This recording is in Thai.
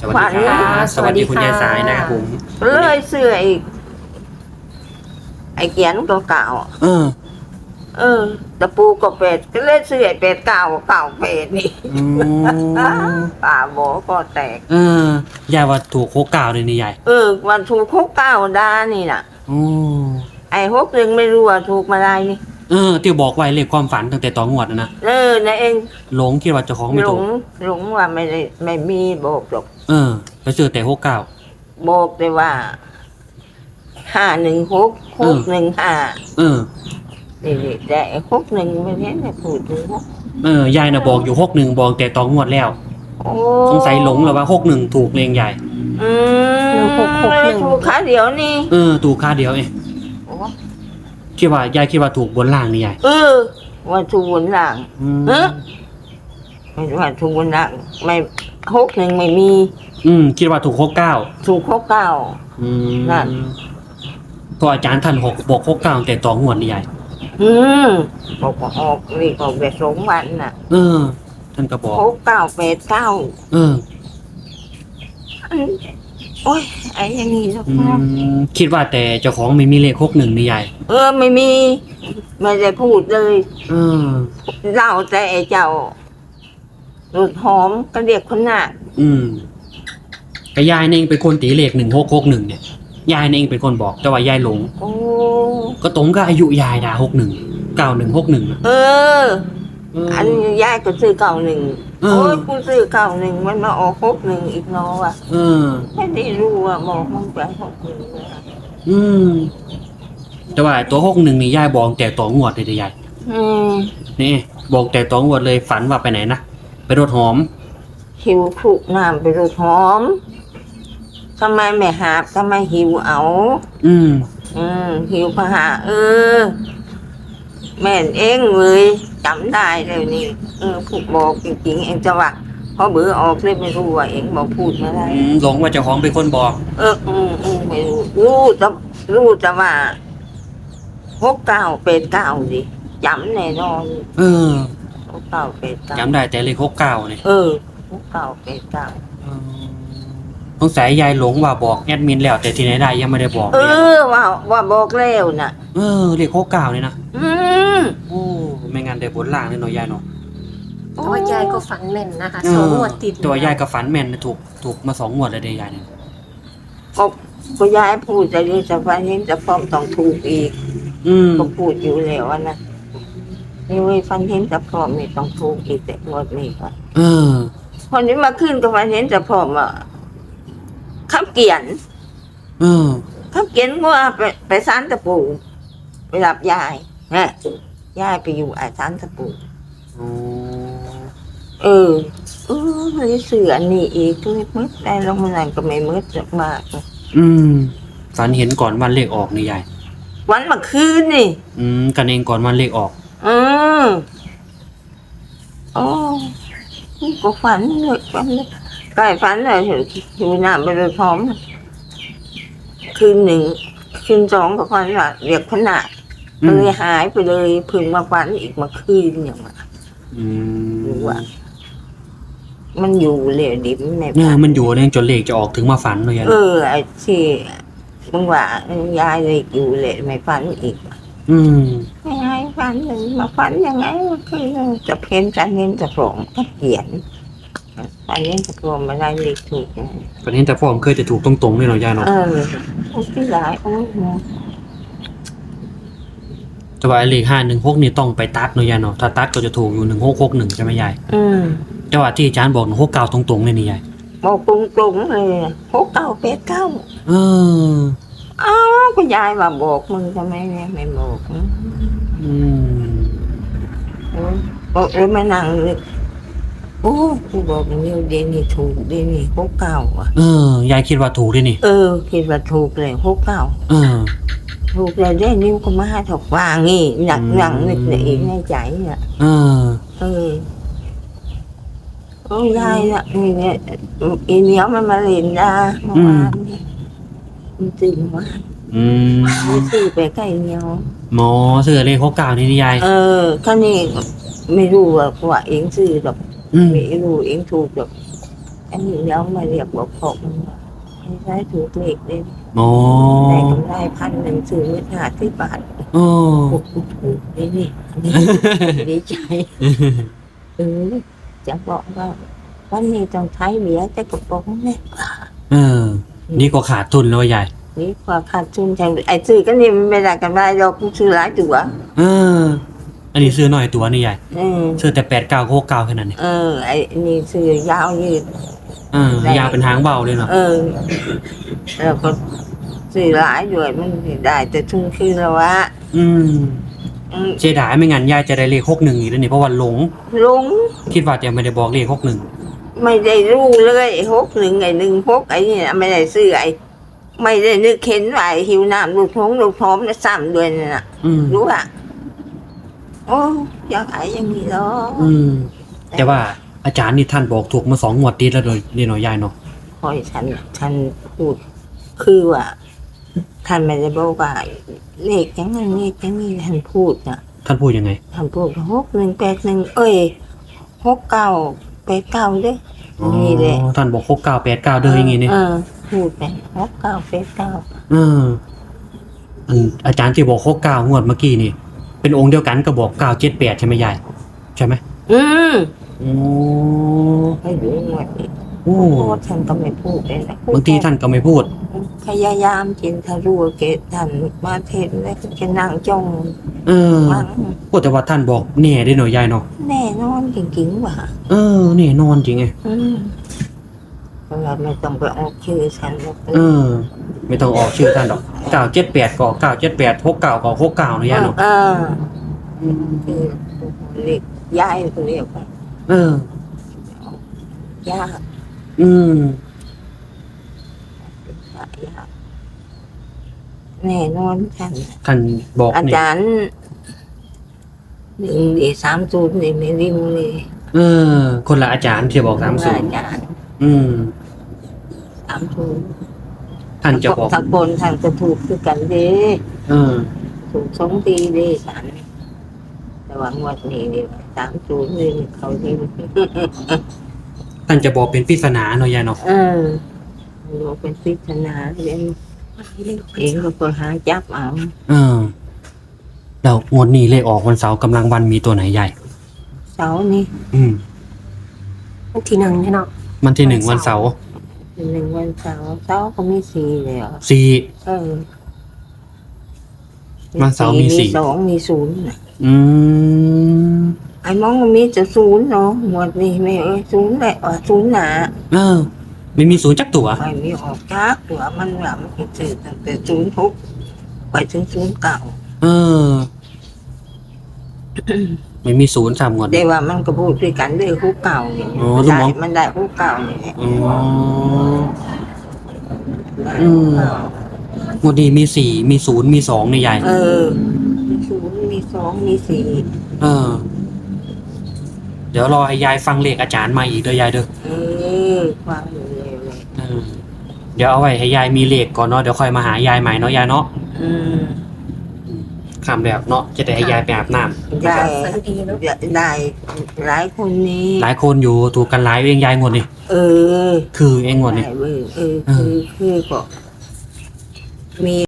สวัสดีครับฝันสวัสดีคุณสวัสดียายค่ะสายนะครับผมเลยเสื้ออีก ไอ้เกียนก็เก่าเออ เออตะปูก็เป็ดก็เลยเสื้อเป็ดเก่าเก่าเป็ดนี่อืมป่าโบก็แตก เออยายว่าถูกโคกเก่าเลยนี่ยายเออวันถูกคุกเก้าดานี่น่ะโอ้ไอ้ฮกหนึ่งไม่รู้ว่าถูกมาได้นี่ เออที่บอกไว้เลขความฝันตั้งแต่ตอนงวดนะนะเออนะเองหลงคิดว่าเจ้าของไม่หลถูกงหลงว่าไม่ได้ไม่มีโบกหรอกเออไปเจอแต่โคกเก่าโบกแต่ว่าห้าหนึ่งหกหกหนึ่งห้าเออ นี่นี่แต่ไอ้หกหนึ่งไม่ได้เนี่ยพูดถึงหกเออยายน่ะบอกอยู่หกหนึ่งบอกแต่ตอนงวดแล้ว โอ้สงสัยหลงแล้วว่าหกหนึ่งถูกเลงใหญ่อืมหกหกหนึ่ง ถูกขาเดียวนี่เออถูกค่าเดียวเองโอ้ คิดว่ายายคิดว่าถูกบนล่างนี่ยายเออ ว่าถูกบนหลัง อืมเออไม่ว่าถูกบนหลังไม่หกหนึ่งไม่มีอืมคิดว่าถูกโคกเก้าถูกหกเก้า อืมนั่น ก็อาจารย์ท่านหกบอกโคกเก้าตั้งแต่ตอนงวดนี่ยายอืมบอกว่าออกนี่ก็แบบสองวันน่ะเออ ท่านก็บอก หกเก้าแปดเก้าเออ โอ้ย ไอ้อยังนี้แล้วอืครับมคิดว่าแต่เจ้าของไม่มีเลขหกหนึ่งนี่ยายเออไม่มี ไม่ได้พูดเลยเออ เล่าแต่ไอ้เจ้าหลุดหอมก็เรียกคนหน้าอืมก็ยายเองเป็นคนตีเลขหนึ่งหกหกหนึ่งเนี่ย ยายเองเป็นคนบอกแต่ว่ายายหลง โอ้ก็ตรงกับอายุยายดาหกหนึ่งเก้าหนึ่งหกหนึ่งเออ อันนี้ยายก็ซื้อเก่าหนึ่งเอโอ้อยกูซื้อเก่าหนึ่งมันมาออกหกหนึ่งอีกเนาะว่ะเออไม่ได้รู้ว่าบอกมันไปหกหนึ่งเลยอะอืม แต่ว่าตัวหกหนึ่งนี่ยายบอกแต่ตัวงวดเลยเด้อยายอืมนี่ บอกแต่ตัวงวดเลยฝันว่าไปไหนนะไปรถหอม หิวคลุกน้ำไปรูดหอมทำไมไม่หาบทำไมหิวเอา อืม อืมหิวพะหาเออ แม่นเองเลยจำได้เลยนี่เออพูดบอกจริงๆเองจะว่าพอเบื่อออกเลยไม่รู้ว่าเองบอกพูดมาได้อืมหลงว่าเจ้าของเป็นคนบอก เอออืมอืมไม่รู้รู้แต่รู้แต่ว่าหกเก้าเป็ดเก้าดิจำแน่นอนเออหกเก้าเป็ดเก้าจำได้แต่เลขหกเก้าเนี่ยเออหกเก้าเป็ดเก้าสงสัยยายหลงว่าบอกแอดมินแล้วแต่ที่ไหนได้ยังไม่ได้บอกเอเลยอว่าว่าบอกแล้วน่ะ เออเลขหกเก้าเนี่ยนะ อืม โอ้ไม่งั้นได้บนล่างเลยเนาะยายเนาะแต่ว่ายายก็ฝันแม่นนะคะเอสององวดติดตัวยายกับฝันแม่นนะถูกถูกมาสองงวดเลยเดยยายเนี่ยก็ก็ยายพูดแต่นี่จะฟันเห็นจะพร้อมต้องถูกอีกอืมก็พูดอยู่แล้วอะนะนี่เว้ยฟันเห็นจะพร้อมนี่ต้องถูกอีกแต่งวดนี้ก็เออ คนนี้มาขึ้นก็ฟันเห็นจะพร้อมอะขับเกียนเออขับเกียนว่าไปไปสานตะปูไปรับยาย นะยายไปอยู่ไอ้สานตะปูโอ้เออเออมันเสืออันนี้อีกก็ไม่มืดได้ลงมาหนังก็ไม่มืดมากอืมฝันเห็นก่อนวันเลขออกนี่ยายวันเมื่อคืนนี่ อืมกันเองก่อนวันเลขออก อืมโอ้ก็ฝันเลยฝันเลยใกล้ฝันเลยอยู่หน้าไปเลยพร้อม คืนหนึ่งคืนสองก็ฝันว่าเรียกขนาดอื ก็มเลยหายไปเลยเพึ่งมาฝันอีกมาคืนอย่างว่าอืมรู้ว่า มันอยู่เลยดิบในเนี่ยฝันมันอยู่เรื่องจนเลขจะออกถึงมาฝันเลยยายเออไอ้ที่มึงว่ายายเลยอยู่เลยไม่ฝันอีกอืมไม่ให้ฝันเลยมาฝันยังไงมันคือจะเพ้นจะเน้นจะโปร่งก็เขียนฝันเน้นจะโปร่งมาได้เลขถูกนะ ฝันเห็นแต่พ่อผมเคยจะถูกตรงๆเลยเนาะยายเนาะเออโอ้ที่หลายโอ้ยหมอ แต่ว่าไอ้เลขห้าหนึ่งหกนี่ต้องไปตัดเนาะยายเนาะถ้าตัดก็จะถูกอยู่หนึ่งหกหกหนึ่งใช่ไหมยายอืมแต่ว่าที่อาจารย์บอกหนึ่งหกเก้าตรงๆเลยนี่ยายบอกตรงๆเลยหกเก้าเป็ดเก้าเอออ้าวก็ยายมาบอกมึงทำไมเนี่ยไม่บอกอืมเออบอกเลยมานั่งเลยโอ้กูบอกอย่างนี้เดยวนี่ถูกเดยวนี่หกเก้าอะเออยายคิดว่าถูกด้วยนี่ เออ คิดว่าถูกเลยหกเก้าเออ ถูกเลยได้นิ้วก็มาถกวางนี่หนักอืมหนังนึกในอีกในใจเนี่ยเออเออโอ้ยายน่ะนี่เนี่ยอีเหนียวมันมาเล่นดาเมื่อวานนี่มันตื่นมาอืมไม่ซื้อไปใกล้เหนียวหมอเสือเลขหกเก้านี่นี่ยายเออท่านี่ไม่รู้ว่าว่าเองซื้อหรอกอืมไม่รู้เองถูกหรอกอันนี้เรามาเรียกว่าผมไม่ ได้ถูกเลขเลยอ๋อได้กำไรพันหนึ่งซื้อเงินหาที่บาทอ๋อโอ้โหนี่นี่นี่ดีใจเออจะบอกว่าวันนี้ต้องใช้เบียร์แต่กระป๋องเนี่ยเออ นี่ก็ขาดทุนแล้วยายนี่กว่าขาดทุนแทงไอ้ซื้อก็นี่มันไม่ได้กำไรเรากูซื้อหลายตัวเออ อันนี้ซื้อหน่อยตัวนี่ยายเออซื้อแต่แปดเก้าหกเก้าแค่นั้นเนี่ยเออไอ้นี่ซื้อยาวยืด เออยาวเป็นหางเบาเลยเนาะเออแล้วก็ซื้อหลายด้วยมันได้แต่ทุนคือแล้ววะอืมอืมเจดายไม่งั้นยายจะได้เลขหกหนึ่งอีกแล้วนี่เพราะว่าหลงลงคิดว่าจะไม่ได้บอกเลขหกหนึ่งไม่ได้รู้เลยไอ้หกหนึ่งไอ้หนึ่งหกไอ้นี่นะไม่ได้ซื้อไอ้ไม่ได้นึกเห็นว่าไอ้หิวน้ำลูกท้องลูกท้องนะสามเดือนน่ะ อืมรู้อะโอ้อยากขายอย่างนี้เหรออืมแต่ว่า อาจารย์นี่ท่านบอกถูกมาสองงวดติดแล้วเลยนี่เนาะยายเนาะคอยฉันฉันพูดคือว่าท่านไม่ได้บอกว่าเลขอย่างนั้นเลขอย่างนี้ท่านพูดนะท่านพูดยังไง ท่านพูดหกหนึ่งแปดหนึ่งเอ้ยหกเก้าแปดเก้าเด้อนี่แหละอ๋อท่านบอกหกเก้าแปดเก้าเด้ออย่างงี้นี่เออพูดไปหกเก้าแปดเก้าเอออันอาจารย์ที่บอกหกเก้างวดเมื่อกี้นี่ เป็นองค์เดียวกันก็บอกเก้าเจ็ดแปดใช่ไหมยายใช่ไหมอืม โอ้ให้ดูหมดนี่โอ้โอ้ท่านก็ไม่พูดเลยนะบางทีท่านก็ไม่พูด พยายามจินทารู้ว่าเกตท่านมาเทศน์แล้วก็จะนั่งจ้องเออฟังพูดแต่ว่าท่านบอกแน่ได้หน่อยยายเนาะแน่นอนจริงๆว่ะเออแน่นอนจริงไงอืมเพราะว่าไม่ต้องไปออกชื่อฉันหรอกเออ ไม่ต้องออกชื่อท่านหรอกเก้าเจ็ดแปดก็เก้าเจ็ดแปดหกเก้าก็หกเก้านะยายเนาะเออคือเรียกยายเขาเรียกว่า เออย่าอืมย่าแน่นอนฉันท่านบอกอานี่จารย์หนึ่งดีสามศูนย์นี่ไม่ริมเลยเออ คนละอาจารย์ที่บอกสามศูนย์อาจารย์อืม สามศูนย์ท่านจะบอกตะโกนท่านก็ถูกคือกันเด้ เออ ถูกสองปีเด้ฉัน แต่ว่างวดนี้นี่สามศูนย์นี่เขาที่ท่านจะบอกเป็นปริศนาเนาะยายเนาะเออรู้เป็นปริศนาเรียนเองก็ไปหาจับเอาเออแล้วงวดนี้เลขออกวันเสาร์กำลังวันมีตัวไหนใหญ่ เสาร์นี่อืมวันที่หนึ่งเนี่ยเนาะวันที่หนึ่งวันเสาร์เป็นหนึ่งวันเสาร์เสาร์ก็มีสี่เลยเหรอสี่เออวันเสาร์มีสี่สองมีศูนย์น่ะอืมไอ้มองมันมีจะศูนย์เนาะหมดนี่ไม่เอ้ยศูนย์แหละว่าศูนย์หนาเออไม่มีศูนย์จักตัวไม่มีออกจากตัวมันแบบมันจืดตั้งแต่ศูนย์หกไปถึงศูนย์เก่าเออ ไม่มีศูนย์สามงวดแต่ว่ามันก็พูดด้วยกันด้วยคู่เก่านี่อ๋อลูกได้น้องมันได้คู่เก่านี่แหละอ๋อได้อืมคู่เก่างวดนี้มีสี่มีศูนย์มีสองในใหญ่เออมีศูนย์มี สองมีสี่เออ เดี๋ยวรอให้ยายฟังเลขอาจารย์มาอีกเด้อยายเด้อเออฟังอยู่เลยเลยเออเดี๋ยวเอาไว้ให้ยายมีเลขก่อนเนาะเดี๋ยวค่อยมาหายายใหม่เนาะยายเนาะอืมคำแบบเนาะจะได้ให้ยายไปอาบน้ำได้ฝันดีเนาะได้หลายคนนี้หลายคนอยู่ถูกกันหลายเองยายงวดนี่เออคือเองงวดนี่ ได้เว้ยเออคือคือก็มี